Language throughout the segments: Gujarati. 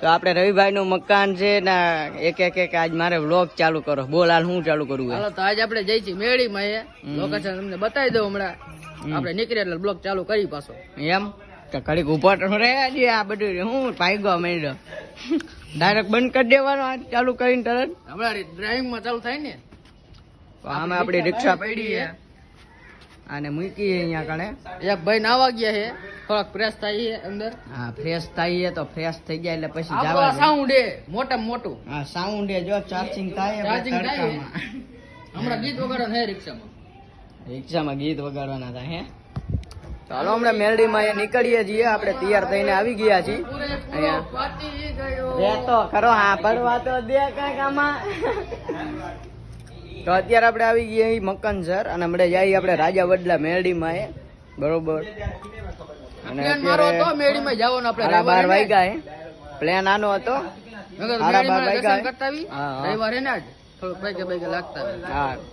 તો આપણે રવિભાઈ નું મકાન છે ને એક એક એક આજ મારે વ્લોગ ચાલુ કરો. બોલ હાલ હું ચાલુ કરવું હાલો તો આજે આપણે જઈ છીએ મેળીમાં એ. લોકેશન તમને બતાવી દઉં હમણાં. હમ. આપણે નીકળીએ એટલે બ્લોક ચાલુ કરી પાછો. એમ? કડીક ઊભો રે આ બધું હું ભાગ્યો મેળ્યો. ડાયરેક્ટ બંધ કરી દેવાનો ચાલુ કરીને તરત. હમણાં ડ્રાઇવિંગમાં ચાલુ થાય ને. આમે આપણી રિક્ષા પડી છે. અને મૂકી અહીંયા કણે. એક ભાઈ નાવા ગયા છે. થોડાક ફ્રેશ થાય છે અંદર. હા ફ્રેશ થાય તો ફ્રેશ થઈ જાય એટલે પછી જવા સાઉન્ડ એ મોટા મોટું. હા સાઉન્ડ એ જો ચાર્જિંગ થાય ચાર્જિંગ થાય હમણાં ગીત વગાડવા છે રિક્ષામાં. રિક્ષામાં ગીત વગાડવાના થાય હે. ચાલો હમણાં મેલડીમાં અહીંયા નીકળીએ છીએ. આપણે તૈયાર થઈને આવી ગયા છીએ. તો ખરો હા પડવા તો દે કાંઈક આમાં તો અત્યારે આપણે આવી ગયા મકનસર અને હમણાં જઈએ આપણે રાજા વડલા મેરડીમાં એ. બરોબર. અને અત્યારે બાર વાગ્યા હે. પ્લેન આનો હતો.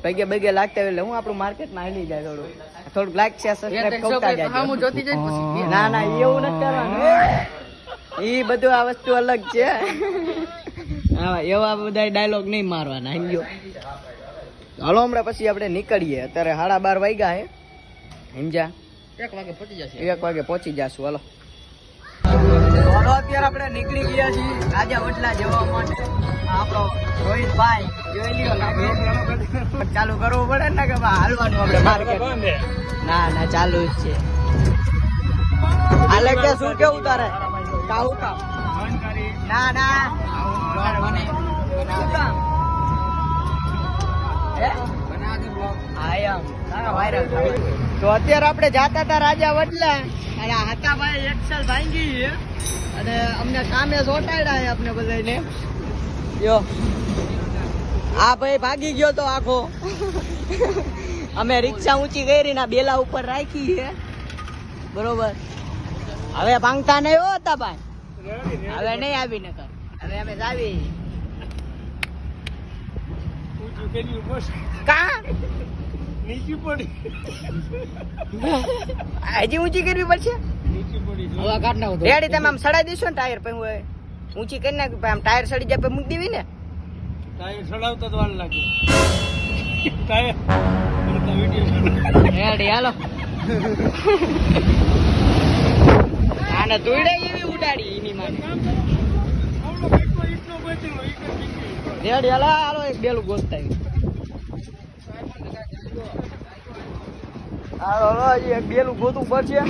પૈકે પૈકે લાગતા એટલે હું આપણું માર્કેટમાં જાય થોડું. થોડુંક લાગશે સબસ્ક્રાઇબ કરતા જાય ના ના એવું નથી કરવાનું. ઈ બધું આ વસ્તુ અલગ છે. હા એવા બધા ડાયલોગ નહીં મારવાના સમજો. હાલો હમણાં પછી આપણે નીકળીએ. અત્યારે સાડા બાર વાગ્યા હે. સમજ્યા? એક વાગે પહોંચી જશે. એક વાગે પહોંચી જશું. હાલો. હાલો અત્યારે આપણે નીકળી ગયા છીએ રાજા વડલા જવા માટે. આપણો રોહિતભાઈ જોઈ લ્યો ચાલુ કરવું પડે ને કે હાલવાનું આપણે માર્કેટ ના ના ચાલુ જ છે. હાલે કે શું કેવું તારે? કામ? ના ના. શું કામ? તો અત્યારે આપણે જાતા હતા રાજા વડલા. અને હતા ભાઈ એક્સેલ ભાંગી અને અમને સામે ચોટાડ્યા આપણે બધાને જો આ ભાઈ ભાગી ગયો તો આખો. અમે રિક્ષા ઊંચી કરી ના બેલા ઉપર રાખી છે. બરોબર. હવે ભાંગતા નહીં હોતા ભાઈ હવે નહીં આવી નકર હવે અમે જાવી કા? હજી ઊંચી કરવી પડશે? હવે કાઢ નાખો રેડી તમે આમ સડાઈ દેશો ને ટાયર પછી હું ઊંચી કરી નાખ પછી આમ ટાયર સડી જાય પછી મૂકી દેવી ને? રેડી હાલો. આને દોડ્યા એવી ઉડાડી એની માને રેડી હાલો હાલો એક બેલું ગોતતા હાલો હાલો હજી એક બેલું ગોતવું પડશે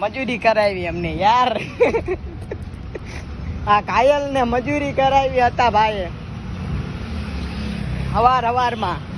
મજૂરી કરાવી અમને યાર. આ કાયલ ને મજૂરી કરાવી હતા ભાઈએ. હવાર હવારમાં.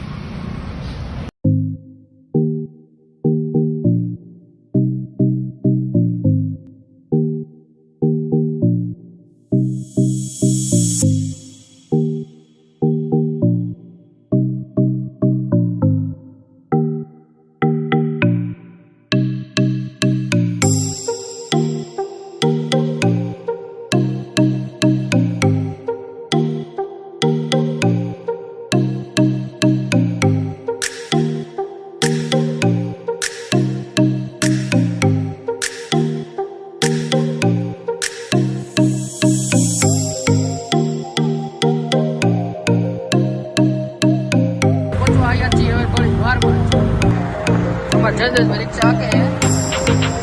હાકે છે.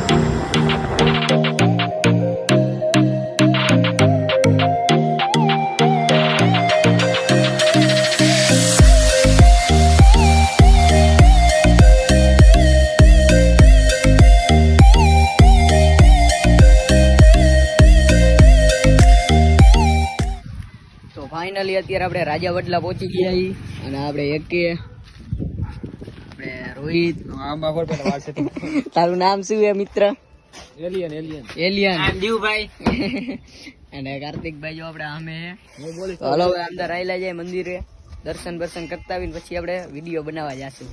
તો ફાઇનલી અત્યારે આપણે રાજા વડલા પહોંચી ગયા અને આપણે એકે રોહિત. તારું નામ શું છે મિત્ર? Alien, alien. એલિયન. દીવભાઈ અને કાર્તિકભાઈ જો આપણે અમે હાલો અંદર આવેલા જાય મંદિરે. દર્શન બર્શન કરતા આવીને પછી આપણે વીડિયો બનાવવા જાશું.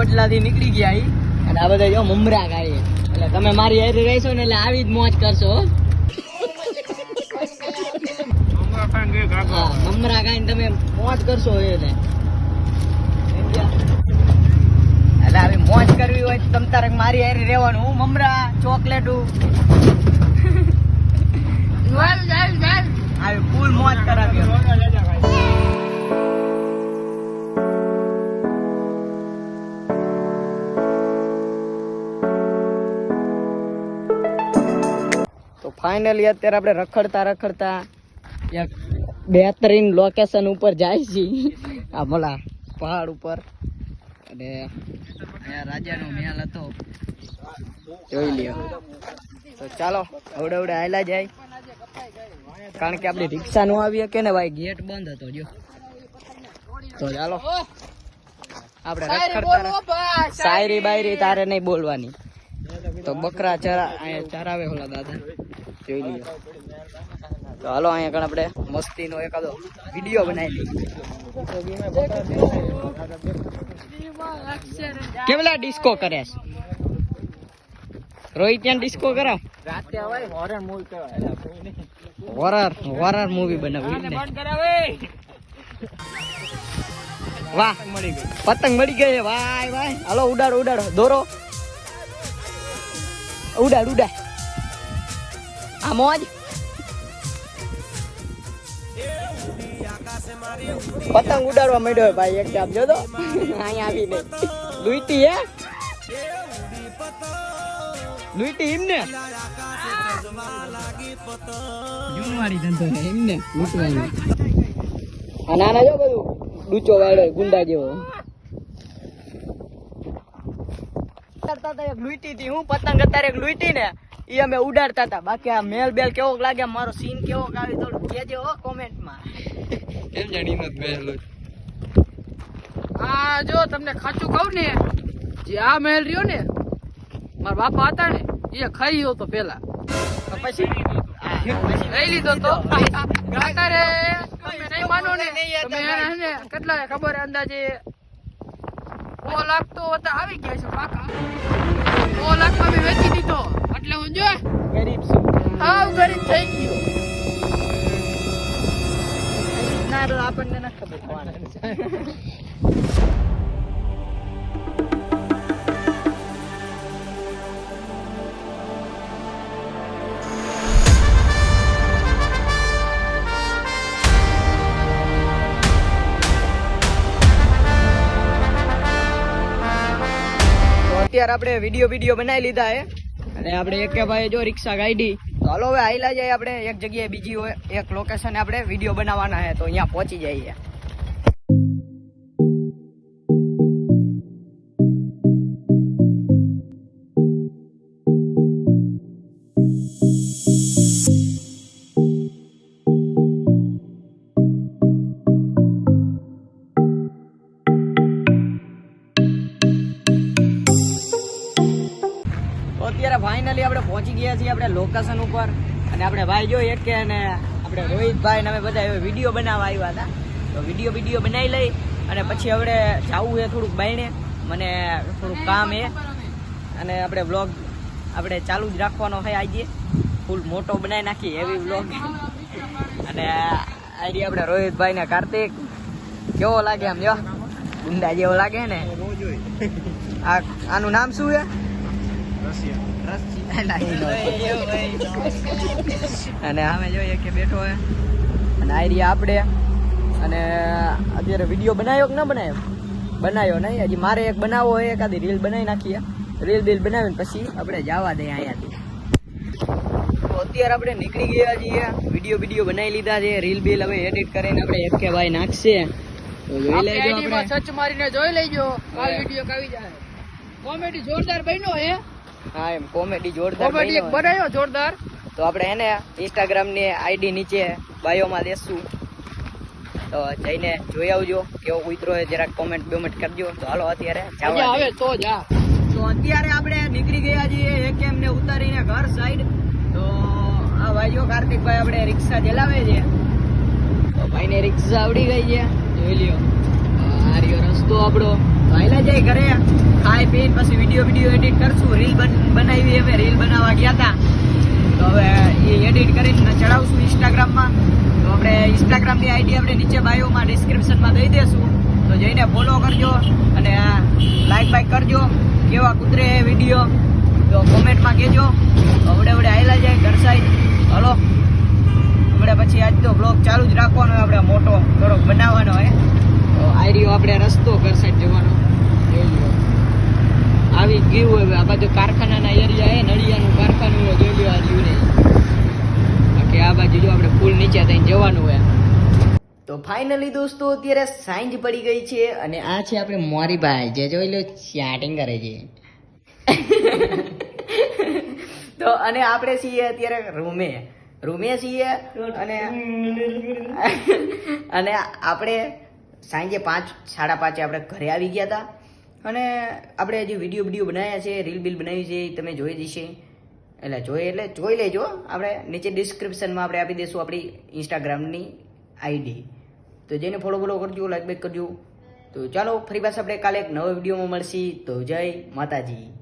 વડલાથી નીકળી ગયા ઈ. અને આ બધા જો મમરા ગાય. એટલે તમે મારી હેરી રહેશો ને એટલે આવી જ મોજ કરશો હા. મમરા ખાઈને તમે મોજ કરશો એટલે એટલે આવી મોજ કરવી હોય તો તમ તારે મારી હારે રહેવાનું હું મમરા ચોકલેટું. આવી ફૂલ મોજ કરાવી. તો ફાઇનલી અત્યારે આપણે રખડતા રખડતા એક બહેતરીન લોકેશન ઉપર જાય છે. આ ભલા પહાડ ઉપર. અને રાજાનો મહેલ હતો. જોઈ લ્યો. તો ચાલો અવડે અવડે આયલા જાય. કારણ કે આપણે રિક્ષા નો આવી કે ને ભાઈ ગેટ બંધ હતો જો. તો ચાલો. આપણે રખડતા શાયરી બાયરી તારે નહીં બોલવાની. તો બકરા ચરા ચરાવે ઓલા દાદા. જોઈ લઈએ. તો હાલો, અહીંયા કણ આપણે મસ્તીનો એકાદો વીડિયો બનાવી લઈએ. કેવલા ડિસ્કો કરે છે? રોહિત ત્યાં ડિસ્કો કરાવ? રાતે અવાય હોરર મૂવી કહેવાય હોરર હોરર મૂવી બનાવવી વાહ મળી ગઈ પતંગ મળી ગઈ વાય વાય. હાલો, ઉડાડો ઉડાડો. દોરો. ઉડાડ ઉડાડ. આ મોજ પતંગ ઉડાડવા માંડ્યો ભાઈ એક જાપ જો તો અહીંયા આવીને. લુઈટી હે? લુઈટી એમને? જુનવાડી ધંધો છે એમને લૂંટવાનો. આ નાના જો બધું ડૂચો વાળો ગુંડા જેવો. કરતા હતા એક લૂંટી હતી હું પતંગ અત્યારે એક લૂંટી ને એ અમે ઉડાડતા હતા. બાકી આ મેલ બેલ કેવો લાગે મારો સીન કેવો આવી થોડું કહેજો હો કોમેન્ટમાં. કેમ જાણી નથી બેહેલો આ જો તમને ખાચું કહું ને જે આ મેલ રહ્યો ને મારા બાપા હતા ને એ ખાઈ ગયો તો પેલા. પછી? લઈ લીધો તો. અત્યારે તમે નહીં માનો ને તમે એને કેટલા ખબર અંદાજે? સો લાખ તો આવી ગયા છે પાકા સો લાખમાં વેચી દીધો. એટલે હું જો ગરીબ છું. હા ગરીબ થઈ ગયો. ના તો આપણને નથી ખબર અત્યારે આપણે વીડિયો વીડિયો બનાવી લીધા હે અને આપણે એકે ભાઈ જો રિક્ષા ગાડી તો હાલો હવે આઈલા જાય આપણે. એક જગ્યાએ બીજી હોય, એક લોકેશન આપણે વીડિયો બનાવવાના છે. તો અહીંયા પહોંચી જઈએ. લોકેશન ઉપર. અને આપણે ભાઈ જોઈએ એક કે અને આપણે રોહિતભાઈ ને અમે બધા એવો વીડિયો બનાવવા આવ્યા હતા. તો વીડિયો વીડિયો બનાવી લઈ અને પછી આપણે જવું છે થોડુંક બાયણે. મને થોડુંક કામ એ અને આપણે વ્લોગ આપણે ચાલુ જ રાખવાનો છે આજે. ફૂલ મોટો બનાવી નાખી એવી વ્લોગ અને આજે આપણે રોહિતભાઈ ને કાર્તિક. કેવો લાગે આમ જો? ગુંડા જેવો લાગે ને? આ આનું નામ શું છે? અને અમે જોઈએ કે બેઠો હે. અને આ રહ્યા આપણે. અને અત્યારે વીડિયો બનાવ્યો કે ન બનાવ્યો? બનાવ્યો નહીં. હજી મારે એક બનાવવો હોય એકાદી રીલ બનાવી નાખીએ. રીલ બીલ બનાવીને પછી આપણે જવા દઈએ અહીંયાથી. તો અત્યારે આપણે નીકળી ગયા છીએ. વીડિયો વીડિયો બનાવી લીધા છે. રીલ બીલ હવે એડિટ કરીને આપણે એક કે ભાઈ નાખશે. તો જોઈ લેજો આપણે. સર્ચ મારીને જોઈ લેજો. આ વીડિયો આવી જાય. કોમેડી જોરદાર બન્યો હે. હા એમ કોમેડી જોરદાર કોમેડી એક બનાવ્યો જોરદાર? તો આપણે એને ઇન્સ્ટાગ્રામની આઈડી નીચે બાયોમાં દેશું તો જઈને જોઈ આવજો કેવો કૂતરો છે જરાક કોમેન્ટ બેમેન્ટ કરજો. તો હાલો અત્યારે જવા આવે તો જા તો અત્યારે આપણે નીકળી ગયા છીએ એકેએમ ને ઉતારીને ઘર સાઈડ તો આ ભાઈઓ કાર્તિકભાઈ આપણે રિક્ષા ચલાવે છે. તો ભાઈને રિક્ષા આવડી ગઈ છે. જોઈ લ્યો. આ રહ્યો રસ્તો આપણો. તો આયલા જાય ઘરે, ખાઈ પીને પછી વીડિયો વીડિયો એડિટ કરશું. રીલ બનાવી અમે રીલ બનાવવા ગયા હતા તો હવે એ એડિટ કરીને ચડાવશું ઇન્સ્ટાગ્રામમાં તો આપણે ઇન્સ્ટાગ્રામની આઈડી આપણે નીચે બાયોમાં ડિસ્ક્રિપ્શનમાં દઈ દેશું. તો જઈને ફોલો કરજો અને લાઈક બાઈક કરજો. કેવા કૂતરે વીડિયો તો કોમેન્ટમાં કહેજો. હવડે વડે આવેલા જાય ઘર સાઈડ હલો. હમણાં પછી આજ તો બ્લોગ ચાલુ જ રાખવાનો, આપણે મોટો થોડોક બનાવવાનો હોય તો આ રહ્યો આપણે રસ્તો ઘર સાઈડ જવાનો. જોઈ લો આવી ગયું હવે. આ બાજુ કારખાનાના એરિયા હે નળિયાનું કારખાનું હોય જોઈ લો આ જીવને બાકી આ બાજુ જો આપણે ફૂલ નીચે થઈને જવાનું હોય તો ફાઇનલી દોસ્તો અત્યારે સાંજ પડી ગઈ છે અને આ છે આપણે મોરીભાઈ જે જોઈ લો ચેટિંગ કરે છે. તો અને આપણે છીએ અત્યારે રૂમે. રૂમે છીએ અને અને આપણે સાંજે પાંચ, સાડા પાંચે આપણે ઘરે આવી ગયા હતા અને આપણે હજી વીડિયો વીડિયો બનાવ્યા છે, રીલ બિલ બનાવી છે તમે જોઈ જશે એટલે જોઈ એટલે જોઈ લેજો. આપણે નીચે ડિસ્ક્રિપ્શનમાં આપણે આપી દઈશું આપણી ઇન્સ્ટાગ્રામની આઈડી તો જઈને ફોલો ફોલો કરજો લાઈક બેક કરજો. તો ચાલો, ફરી પાછા આપણે કાલે એક નવા વિડીયોમાં મળશી. તો જય માતાજી.